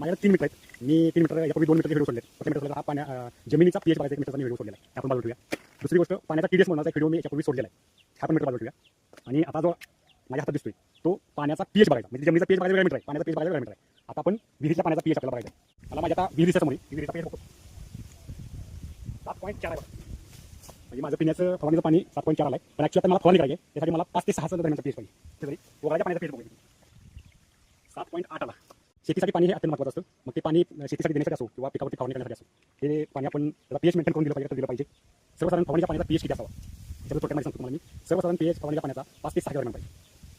माझ्याकडे तीन मीटर आहेत. मी तीन मीटर यापूर्वी दोन मीटरचे व्हिडिओ सोडले प्रथम मीटर सोडला हा पाण्या जमिनीचा पीएच बघायचा एक मीटरचा व्हिडिओ सोडलेला आहे. आपण बाजू दुसरी गोष्ट पाण्याचा टीडीएस म्हणून एक व्हिडिओ मी यापूर्वी सोडलेला आहे. हा पण मीटर बाजू आणि आता जो माझ्या हातात दिसतोय तो पाण्याचा पीएच बघायचा म्हणजे जमिनीचा पीएच बघायचा मीटर आहे. पाण्याचा पीएच बघायचा मीटर आहे. आता आपण विहिरीच्या पाण्याचा पीएच आपल्याला बघायचा आहे. मला माझ्या आता विहिरीच्या समोर विहिरीचा पीएच सात पॉईंट चार आहे म्हणजे माझं पिण्याचं फवारणीचं पाणी सात पॉईंट चार आहे पण ॲक्च्युली आता मला फवारणी करायची त्यासाठी मला पाच ते सहा दरम्यानचा पीएच पाहिजे. त्यासाठी पाण्याचा पीएच बघायचं सात पॉईंट आठ आला. शेतीसाठी पाणी हे अत्यंत महत्त्वाचं असतं. मग ते पाणी शेतीसाठी देण्यासाठी असो किंवा पिकावरती फवारणी करण्यासाठी असो हे पाणी आपण त्याला पीएच मेंटेन करून दिलं पाहिजे तर दिलं पाहिजे. सर्वसाधारण फवारणीच्या पाण्याचा पीएच किती असावा? त्याचं माहिती सांगतो तुम्हाला मी. सर्वसाधारण पीएच फवारणीच्या पाण्याचा पाच ते सहा दरम्यान पाहिजे.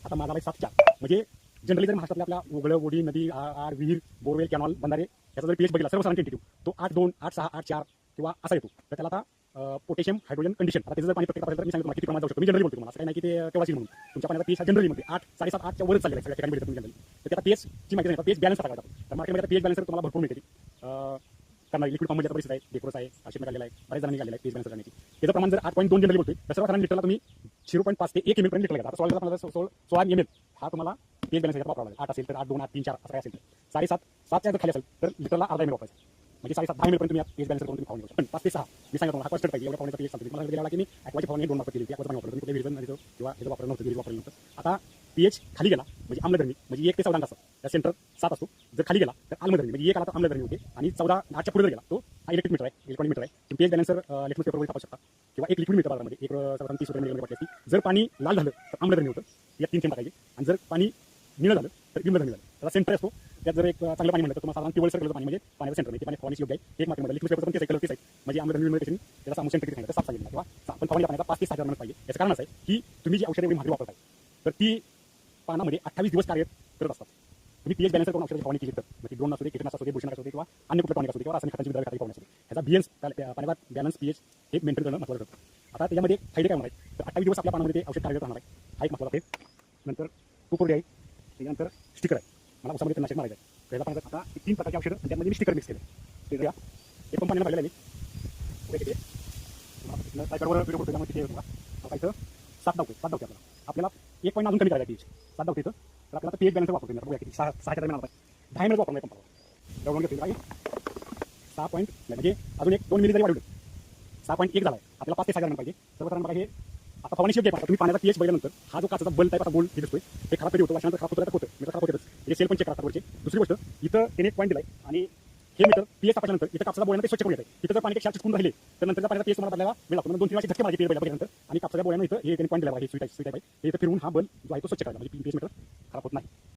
आता माझा सात चार म्हणजे जनरली जर महाराष्ट्रातल्या आपल्या उघडं ओढी नदी आर विहीर बोरवेल कॅनॉल बंधारे याचा जर पीएच बघितला सर्वसाधारण टेंटिट्यू तो आठ दोन आठ सहा आठ चार किंवा असा येतो. तर त्याला आता पोटॅशियम हायड्रोजन कंडिशन. आता त्याचं जर पाणी प्रत्येक तर मी सांगितलं किती प्रमाणात जाऊ शकतो मी जनरली बोलतो तुम्हाला. असं नाही की ते तेव्हाच म्हणून. तुमच्या पाण्याचा पीएच जनरली म्हणजे आठ साडेसात आठच्या वरच चाललेला सगळ्या ठिकाणी तुम्ही जनरली तर त्याला पीएच ची माहिती नाही पीएच बॅलन्स टाकायचा तर मार्केटमध्ये पीएच बॅलन्स तुम्हाला भरपूर मिळते करणार लिक्विड फॉर्ममध्ये परिस्थिती आहे. डेकोरस आहे अशी निघालेला आहे बऱ्याच जणांनी निघालेला आहे पीएच बॅलन्स करण्याची. त्याचं प्रमाण जर आठ पॉईंट दोन जनरली बोलतो तर सर्व कारण लिटरला तुम्ही झिरो पॉईंट पाच ते एक एम पर्यंत लिटर लागतात सोळा सोळा सोळा एम एल हा तुम्हाला पीएच बॅलन्स वापरावा लागेल. आठ असेल तर आठ दोन आठ तीन चार असं काय असेल तर. साडेसात सातच्या जर खाली असेल तर लिटरला अर्धा एम एल वापरायचं. म्हणजे साडेसात दहा मिनिट तुम्ही पेज बॅलन्स करून तुम्ही पाहून घेऊ पण पाच ते सहा मी सांगतो हा फर्स्ट पाहिजे एवढ्या पाण्याचा पेज सांगतो मला गेला की मी ॲक्वाची फवारणी दोन मार्क केली होती. वापरतो पाणी कुठे विहिरीचं नाही किंवा हे वापरलं नव्हतं विहिरी वापरलं नव्हतं. आता पीएच खाली गेला म्हणजे आम्लधर्मी म्हणजे एक ते चौदा असतं. त्या सेंटर सात असतो. जर खाली गेला तर आम्लधर्मी म्हणजे एक आला तर आम्लधर्मी होते. आणि चौदा आठच्या पुढे गेला तो हा इलेक्ट्रिक मीटर आहे इलेक्ट्रॉनिक मीटर आहे. तुम्ही पीएच बॅलन्सर लिक्विड पेपरवर टाकू शकता. किंवा एक लिक्विड मीटर बाजारामध्ये एक साधारण तीस रुपये मिळून वाटली असती. जर पाणी लाल झालं तर आम्लधर्मी होतं. या तीन थेंब टाकायचे. आणि जर पाणी निळं झालं तर इम्लधर्मी झालं. त्याला सेंटर असतो. त्यात जर एक चांगलं पाणी म्हणलं तर तुम्हाला साधारण पिवळसर कलर पाणी म्हणजे पाण्याचं सेंटर म्हणजे ते पाणी फवारणी योग्य आहे. एक मात्र लिक्विड पेपर पण तेच कलर तेच आहे. म्हणजे आम्लधर्मी मिळते त्याला सामू सेंटर किती सांगितलं? तर सात सांगितलं किंवा आपण फवारणी पाण्याचा पाच ते सहा पाहिजे. याचं कारण असं आहे की तुम्ही जी औषधं एवढी महागडी वापरताय तर ती पानामध्ये अठ्ठावीस दिवस कार्य करत असतात. तुम्ही पीएच बॅलन्सर करून औषध फवारणी केली तर मग ती ड्रोन असू दे कीटनाशक असू दे भूषण असू दे किंवा अन्य कुठल्या पाणी असू दे किंवा रासायनिक खतांची विद्यार्थी फवारणी असू दे. ह्याचा बीएन्स पाण्याचा बॅलन्स पीएच हे मेंटेन करणं महत्त्वाचं ठरतं. आता त्याच्यामध्ये फायदे काय होणार आहे तर अठ्ठावीस दिवस आपल्या पाण्यामध्ये ते औषध कार्यरत राहणार आहे. हा एक महत्त्वाचा आहे नंतर कुकुर्डी आहे. आहे मला उसामध्ये तणनाशक मारायचं आहे पहिला पाण्यात आता तीन प्रकारची औषधं आणि त्यामध्ये मी स्टिकर मिक्स केले. ते घ्या एक पण पाण्याला पाहिलेलं आहे मी. पुढे किती आहे? सायकलवर व्हिडिओ करतो त्यामुळे किती बघा. इथं सात धावते सात धावते आपल्याला. आपल्याला एक पॉईंट अजून कमी करायला पीच सात धावते इथं. तर आपल्याला पी एक बॅलन्स वापरतो मी. बघूया किती. सहा सहाच्या दरम्यान आता दहा मिनिट वापरणार पंपावर. एवढं घेतली काय सहा पॉईंट म्हणजे अजून एक दोन मिनिट जरी वाढवलं. सहा पॉईंट एक झाला आहे आपल्याला पाच ते सहा दरम्यान पाहिजे. सर्वसाधारण बघा हे आता फवारणी योग्य आहे तुम्ही पाण्याचा पीएच बघितल्यानंतर हा जो काचा बल टाईप असा बोल दिसतोय हे खराब कधी होतो वर्षानंतर खराब होतं होतं मीटर खराब होतच. हे सेल पण चेक करतात वरचे. दुसरी गोष्ट इथं त्याने एक पॉईंट दिलाय आणि हे मीटर पीएच टाकल्यानंतर इथं कापसाचा बोळ्यानं ते स्वच्छ करून येते इथं जर पाणी क्षार चिकून राहिले तर नंतर पाण्याचा पीएच तुम्हाला बदलायला मिळाला म्हणजे दोन तीन वेळा झटके मारायचे पीएच बघितल्यानंतर. आणि कापसाच्या बोळ्यानं इथं हे त्यांनी पॉईंट दिला आहे स्वीट आहे स्वीट आहे. इथं फिरून हा बल जो आहे तो स्वच्छ करायला म्हणजे पीएच मीटर खराब होत नाही.